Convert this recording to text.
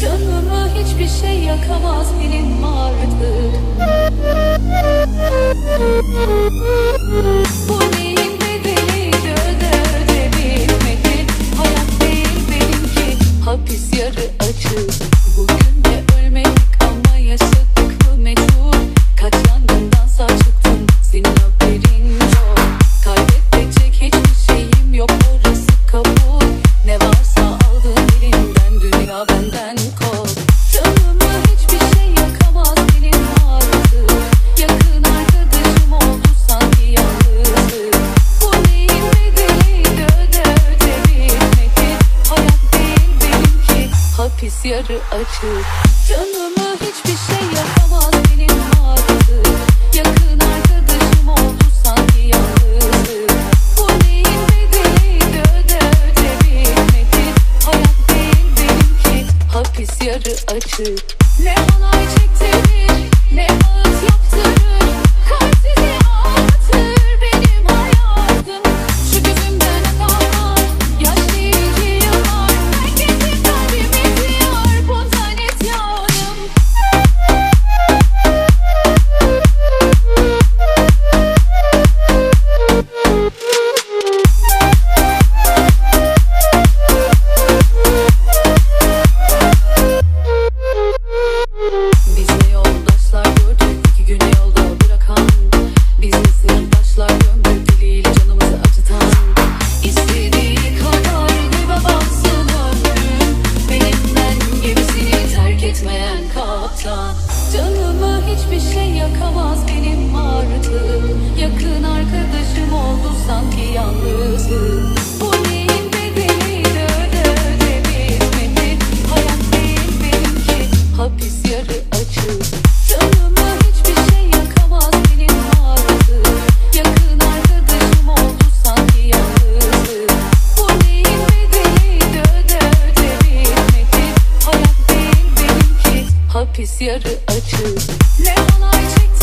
Canımı hiçbir şey yakamaz benim artık pis yarı acı. Canımı hiçbir şey yapamaz benim ağrısı. Yakın arkadaşım oldu sanki yalnızı Bu neyin bedeliydi öde öde bitmedi Hayat değil benimki hapis yarı acı. Ne halay çektirir ne ağız yaptırır. yakamaz bir yarı açık. Ne olay çekti?